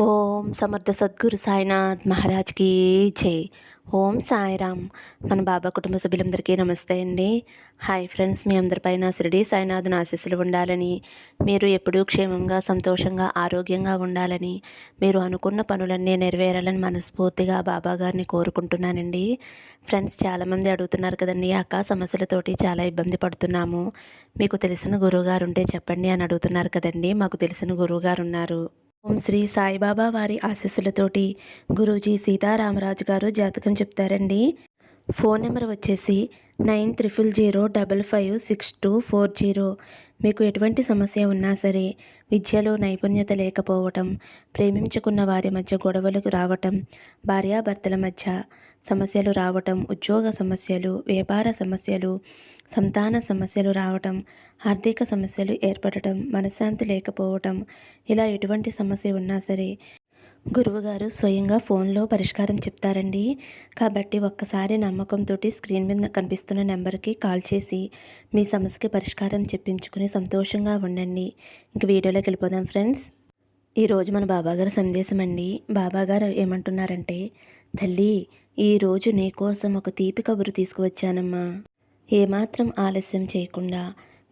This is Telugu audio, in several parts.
ఓం సమర్థ సద్గురు సాయినాథ్ మహారాజ్కి జై. ఓం సాయిరామ్. మన బాబా కుటుంబ సభ్యులందరికీ నమస్తే అండి. హాయ్ ఫ్రెండ్స్ మీ అందరిపైన షిరిడి సాయినాథుని ఆశీస్సులు ఉండాలని మీరు ఎప్పుడూ క్షేమంగా సంతోషంగా ఆరోగ్యంగా ఉండాలని మీరు అనుకున్న పనులన్నీ నెరవేరాలని మనస్ఫూర్తిగా బాబా గారిని కోరుకుంటున్నానండి. ఫ్రెండ్స్ చాలామంది అడుగుతున్నారు కదండి అక్క సమస్యలతోటి చాలా ఇబ్బంది పడుతున్నాము. మీకు తెలిసిన గురువుగారు ఉంటే చెప్పండి అని అడుగుతున్నారు కదండి. మాకు తెలిసిన గురువుగారు ఉన్నారు. ఓం శ్రీ సాయిబాబా వారి ఆశీస్సులతోటి గురూజీ సీతారామరాజు గారు జాతకం చెప్తారండి. ఫోన్ నెంబర్ వచ్చేసి nine triple zero double five six two four zero. మీకు ఎటువంటి సమస్య ఉన్నా సరే విద్యలో నైపుణ్యత లేకపోవటం ప్రేమించుకున్న వారి మధ్య గొడవలకు రావటం భార్యాభర్తల మధ్య సమస్యలు రావటం ఉద్యోగ సమస్యలు వ్యాపార సమస్యలు సంతాన సమస్యలు రావటం ఆర్థిక సమస్యలు ఏర్పడటం మనశ్శాంతి లేకపోవటం ఇలా ఎటువంటి సమస్య ఉన్నా సరే గురువుగారు స్వయంగా ఫోన్లో పరిష్కారం చెప్తారండి. కాబట్టి ఒక్కసారి నమ్మకంతో స్క్రీన్ మీద కనిపిస్తున్న నెంబర్కి కాల్ చేసి మీ సమస్యకి పరిష్కారం చెప్పించుకుని సంతోషంగా ఉండండి. ఇంక వీడియోలోకి వెళ్ళిపోదాం ఫ్రెండ్స్. ఈరోజు మన బాబాగారు సందేశం అండి బాబాగారు ఏమంటున్నారంటే తల్లి ఈరోజు నీకోసం ఒక తీపి కబురు తీసుకువచ్చానమ్మా. ఏమాత్రం ఆలస్యం చేయకుండా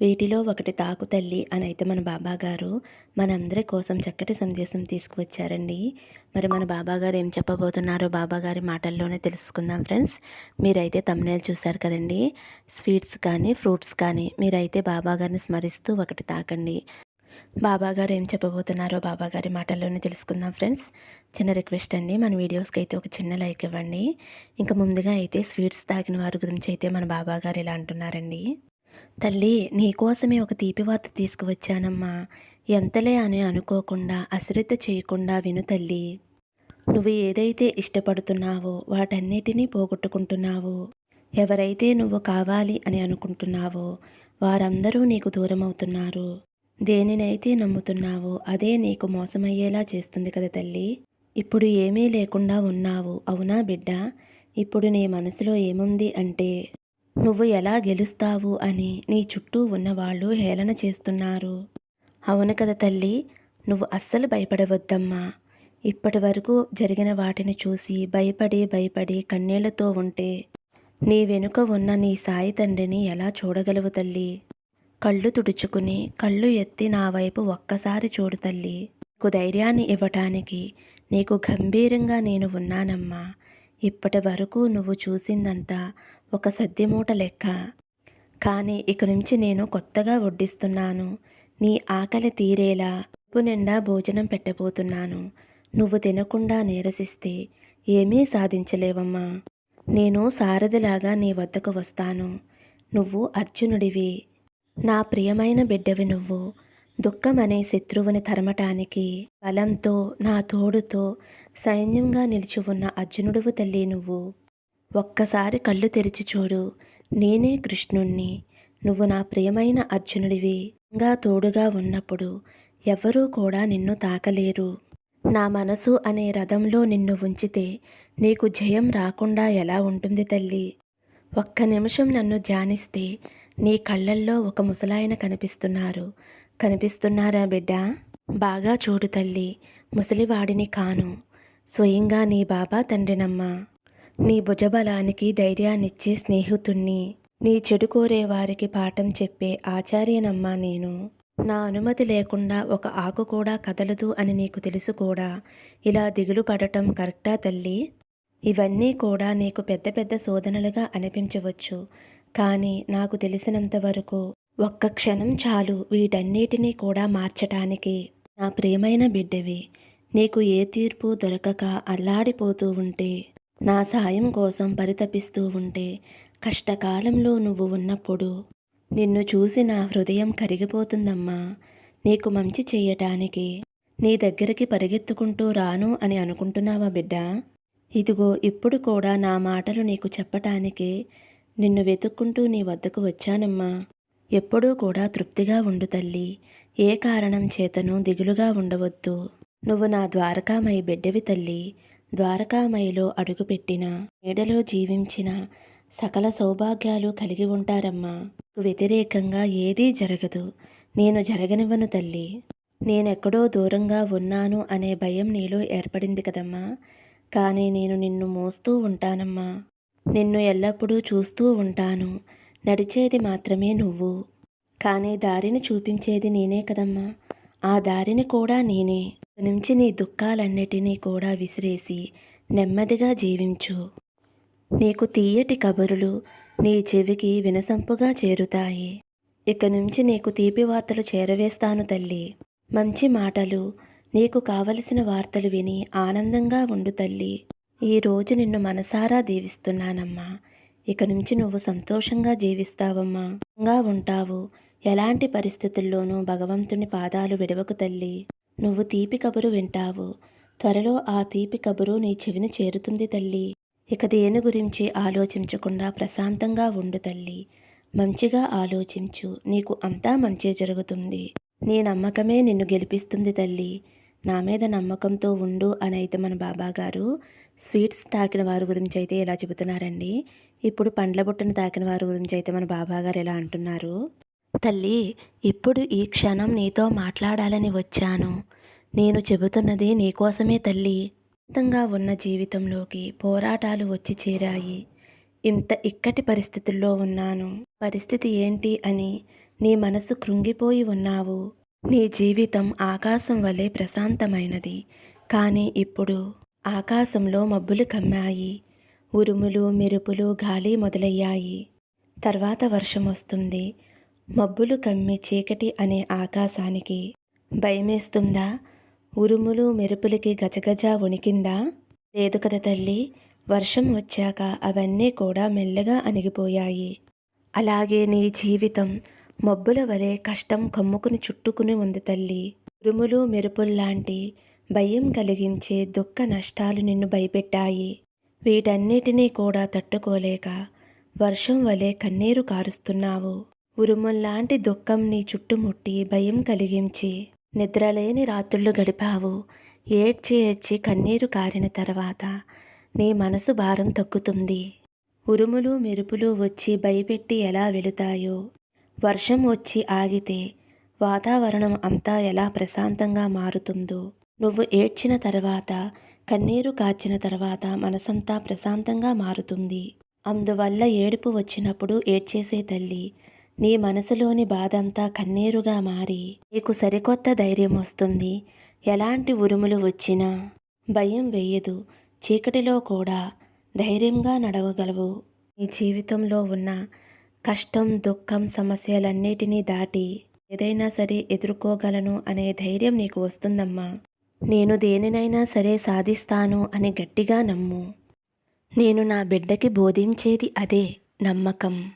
వీటిలో ఒకటి తాకు తల్లి అని అయితే మన బాబాగారు మనందరి కోసం చక్కటి సందేశం తీసుకువచ్చారండి. మరి మన బాబాగారు ఏం చెప్పబోతున్నారో బాబాగారి మాటల్లోనే తెలుసుకుందాం ఫ్రెండ్స్. మీరైతే తమ్నేలు చూశారు కదండి. స్వీట్స్ కానీ ఫ్రూట్స్ కానీ మీరైతే బాబాగారిని స్మరిస్తూ ఒకటి తాకండి. బాబాగారు ఏం చెప్పబోతున్నారో బాబాగారి మాటల్లోనే తెలుసుకుందాం ఫ్రెండ్స్. చిన్న రిక్వెస్ట్ అండి మన వీడియోస్కి అయితే ఒక చిన్న లైక్ ఇవ్వండి. ఇంకా ముందుగా అయితే స్వీట్స్ తాగిన వారి గురించి అయితే మన బాబాగారు ఇలా అంటున్నారండి. తల్లి నీకోసమే ఒక తీపి వార్త తీసుకువచ్చానమ్మా. ఎంతలే అని అనుకోకుండా అశ్రద్ధ చేయకుండా విను తల్లి. నువ్వు ఏదైతే ఇష్టపడుతున్నావో వాటన్నిటినీ పోగొట్టుకుంటున్నావు ఎవరైతే నువ్వు కావాలి అని అనుకుంటున్నావో వారందరూ నీకు దూరం అవుతున్నారు దేనినైతే నమ్ముతున్నావో అదే నీకు మోసమయ్యేలా చేస్తుంది కదా తల్లి. ఇప్పుడు ఏమీ లేకుండా ఉన్నావు అవునా బిడ్డ? ఇప్పుడు నీ మనసులో ఏముంది అంటే నువ్వు ఎలా గెలుస్తావు అని నీ చుట్టూ ఉన్నవాళ్ళు హేళన చేస్తున్నారు. అవును కదా తల్లి నువ్వు అస్సలు భయపడవద్దమ్మా. ఇప్పటి వరకు జరిగిన వాటిని చూసి భయపడి భయపడి కన్నీళ్ళతో ఉంటే నీ వెనుక ఉన్న నీ సాయి తండ్రిని ఎలా చూడగలవు తల్లి? కళ్ళు తుడుచుకుని కళ్ళు ఎత్తి నా వైపు ఒక్కసారి చూడు తల్లి. నీకు ధైర్యాన్ని ఇవ్వటానికి నీకు గంభీరంగా నేను ఉన్నానమ్మా. ఇప్పటి వరకు నువ్వు చూసిందంతా ఒక సద్దిమూట లెక్క. కానీ ఇక నుంచి నేను కొత్తగా వడ్డిస్తున్నాను. నీ ఆకలి తీరేలా ఉప్పు నిండా భోజనం పెట్టబోతున్నాను. నువ్వు తినకుండా నీరసిస్తే ఏమీ సాధించలేవమ్మా. నేను సారథిలాగా నీ వద్దకు వస్తాను. నువ్వు అర్జునుడివి. నా ప్రియమైన బిడ్డవి నువ్వు దుఃఖం అనే శత్రువుని తరమటానికి బలంతో నా తోడుతో సైన్యంగా నిలిచి ఉన్న అర్జునుడువు తల్లి నువ్వు. ఒక్కసారి కళ్ళు తెరిచి చూడు నేనే కృష్ణుణ్ణి. నువ్వు నా ప్రియమైన అర్జునుడివి. ఇంకా తోడుగా ఉన్నప్పుడు ఎవరూ కూడా నిన్ను తాకలేరు. నా మనసు అనే రథంలో నిన్ను ఉంచితే నీకు జయం రాకుండా ఎలా ఉంటుంది తల్లి? ఒక్క నిమిషం నన్ను ధ్యానిస్తే నీ కళ్ళల్లో ఒక ముసలాయన కనిపిస్తున్నారు. కనిపిస్తున్నారా బిడ్డ? బాగా చూడు తల్లి ముసలివాడిని కాను. స్వయంగా నీ బాబా తండ్రినమ్మా. నీ భుజబలానికి ధైర్యాన్నిచ్చే స్నేహితుణ్ణి నీ చెడు కోరే వారికి పాఠం చెప్పే ఆచార్యనమ్మా నేను. నా అనుమతి లేకుండా ఒక ఆకు కూడా కదలదు అని నీకు తెలుసు కూడా. ఇలా దిగులు పడటం కరెక్టా తల్లి? ఇవన్నీ కూడా నీకు పెద్ద పెద్ద శోధనలుగా అనిపించవచ్చు. కానీ నాకు తెలిసినంత వరకు ఒక్క క్షణం చాలు వీటన్నిటినీ కూడా మార్చటానికి నా ప్రియమైన బిడ్డవి. నీకు ఏ తీర్పు దొరకక అల్లాడిపోతూ ఉంటే నా సాయం కోసం పరితపిస్తూ ఉంటే కష్టకాలంలో నువ్వు ఉన్నప్పుడు నిన్ను చూసి నా హృదయం కరిగిపోతుందమ్మా. నీకు మంచి చేయటానికి నీ దగ్గరికి పరిగెత్తుకుంటూ రాను అని అనుకుంటున్నావా బిడ్డ? ఇదిగో ఇప్పుడు కూడా నా మాటలు నీకు చెప్పటానికి నిన్ను వెతుక్కుంటూ నీ వద్దకు వచ్చానమ్మా. ఎప్పుడూ కూడా తృప్తిగా ఉండు తల్లి. ఏ కారణం చేతను దిగులుగా ఉండవద్దు. నువ్వు నా ద్వారకామయి బిడ్డవి తల్లి. ద్వారకామయిలో అడుగుపెట్టిన నీడలో జీవించిన సకల సౌభాగ్యాలు కలిగి ఉంటారమ్మా. వ్యతిరేకంగా ఏదీ జరగదు. నేను జరగనివ్వను తల్లి. నేనెక్కడో దూరంగా ఉన్నాను అనే భయం నీలో ఏర్పడింది కదమ్మా. కానీ నేను నిన్ను మోస్తూ ఉంటానమ్మా. నిన్ను ఎల్లప్పుడూ చూస్తూ ఉంటాను. నడిచేది మాత్రమే నువ్వు. కానీ దారిని చూపించేది నేనే కదమ్మా. ఆ దారిని కూడా నేనే. నుంచి నీ దుఃఖాలన్నిటినీ కూడా విసిరేసి నెమ్మదిగా జీవించు. నీకు తీయటి కబురులు నీ చెవికి వినసంపుగా చేరుతాయి. ఇక నుంచి నీకు తీపి వార్తలు చేరవేస్తాను తల్లి. మంచి మాటలు నీకు కావలసిన వార్తలు విని ఆనందంగా ఉండు తల్లి. ఈరోజు నిన్ను మనసారా దీవిస్తున్నానమ్మా. ఇక నుంచి నువ్వు సంతోషంగా జీవిస్తావమ్మా. గా ఉంటావు. ఎలాంటి పరిస్థితుల్లోనూ భగవంతుని పాదాలు విడవకు తల్లి. నువ్వు తీపి కబురు వింటావు. త్వరలో ఆ తీపి కబురు నీ చెవిని చేరుతుంది తల్లి. ఇక దేని గురించి ఆలోచించకుండా ప్రశాంతంగా ఉండు తల్లి. మంచిగా ఆలోచించు. నీకు అంతా మంచి జరుగుతుంది. నీ నమ్మకమే నిన్ను గెలిపిస్తుంది తల్లి. నా మీద నమ్మకంతో ఉండు అని అయితే మన బాబా గారు స్వీట్స్ తాకిన వారి గురించి అయితే ఇలా చెబుతున్నారండి. ఇప్పుడు పండ్ల బుట్టను తాకిన వారి గురించి అయితే మన బాబా గారు ఎలా అంటున్నారు? తల్లి ఇప్పుడు ఈ క్షణం నీతో మాట్లాడాలని వచ్చాను. నేను చెబుతున్నది నీకోసమే తల్లి. అంతంగా ఉన్న జీవితంలోకి పోరాటాలు వచ్చి చేరాయి. ఇంత ఇక్కటి పరిస్థితుల్లో ఉన్నాను. పరిస్థితి ఏంటి అని నీ మనసు కృంగిపోయి ఉన్నావు. నీ జీవితం ఆకాశం వలె ప్రశాంతమైనది. కానీ ఇప్పుడు ఆకాశంలో మబ్బులు కమ్మాయి. ఉరుములు మెరుపులు గాలి మొదలయ్యాయి. తర్వాత వర్షం వస్తుంది. మబ్బులు కమ్మి చీకటి అనే ఆకాశానికి భయమేస్తుందా? ఉరుములు మెరుపులకి గజగజ వణికిందా? లేదు కదా తల్లి వర్షం వచ్చాక అవన్నీ కూడా మెల్లగా అణిగిపోయాయి. అలాగే నీ జీవితం మబ్బుల వలె కష్టం కమ్ముకుని చుట్టుకుని ఉంది తల్లి. ఉరుములు మెరుపుల్లాంటి భయం కలిగించే దుఃఖ నష్టాలు నిన్ను భయపెట్టాయి. వీటన్నిటినీ కూడా తట్టుకోలేక వర్షం వలె కన్నీరు కారుస్తున్నావు. ఉరుముల్లాంటి దుఃఖం నీ చుట్టుముట్టి భయం కలిగించి నిద్రలేని రాత్రులు గడిపావు. ఏడ్చి ఏడ్చి కన్నీరు కారిన తర్వాత నీ మనసు భారం తగ్గుతుంది. ఉరుములు మెరుపులు వచ్చి భయపెట్టి ఎలా వెళుతాయో వర్షం వచ్చి ఆగితే వాతావరణం అంతా ఎలా ప్రశాంతంగా మారుతుందో. నువ్వు ఏడ్చిన తర్వాత కన్నీరు కాచిన తర్వాత మనసంతా ప్రశాంతంగా మారుతుంది. అందువల్ల ఏడుపు వచ్చినప్పుడు ఏడ్చేసే తల్లి నీ మనసులోని బాధంతా కన్నీరుగా మారి నీకు సరికొత్త ధైర్యం వస్తుంది. ఎలాంటి ఉరుములు వచ్చినా భయం వేయదు. చీకటిలో కూడా ధైర్యంగా నడవగలవు. నీ జీవితంలో ఉన్న కష్టం దుఃఖం సమస్యలన్నిటినీ దాటి ఏదైనా సరే ఎదుర్కోగలను అనే ధైర్యం నీకు వస్తుందమ్మా. నేను దేనినైనా సరే సాధిస్తాను అని గట్టిగా నమ్ము. నేను నా బిడ్డకి బోధించేది అదే నమ్మకం.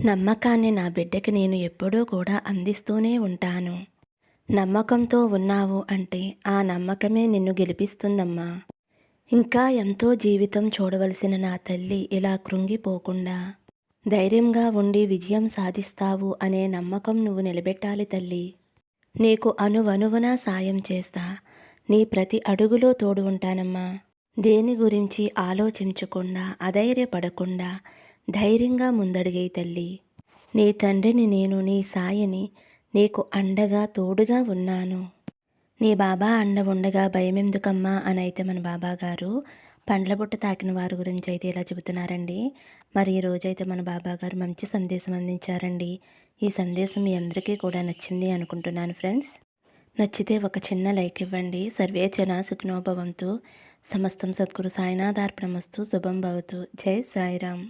నమ్మకాన్ని నా బిడ్డకి నేను ఎప్పుడూ కూడా అందిస్తూనే ఉంటాను. నమ్మకంతో ఉన్నావు అంటే ఆ నమ్మకమే నిన్ను గెలిపిస్తుందమ్మా. ఇంకా ఎంతో జీవితం చూడవలసిన నా తల్లి ఇలా కృంగిపోకుండా ధైర్యంగా ఉండి విజయం సాధిస్తావు అనే నమ్మకం నువ్వు నిలబెట్టాలి తల్లి. నీకు అనువనువునా సాయం చేస్తా. నీ ప్రతి అడుగులో తోడు ఉంటానమ్మా. దేని గురించి ఆలోచించకుండా అధైర్యపడకుండా ధైర్యంగా ముందడిగే తల్లి. నీ తండ్రిని నేను నీ సాయని నీకు అండగా తోడుగా ఉన్నాను. నీ బాబా అండ ఉండగా భయమెందుకమ్మా అని అయితే మన బాబా గారు పండ్ల బుట్ట తాకిన వారి గురించి అయితే ఇలా చెబుతున్నారండి. మరి ఈ రోజైతే మన బాబా గారు మంచి సందేశం అందించారండి. ఈ సందేశం మీ అందరికీ కూడా నచ్చింది అనుకుంటున్నాను ఫ్రెండ్స్. నచ్చితే ఒక చిన్న లైక్ ఇవ్వండి. సర్వే జన సుఖనోభవంతు సమస్తం సద్గురు సాయినాథార్పణమస్తు. శుభం భవతు. జై సాయిరామ్.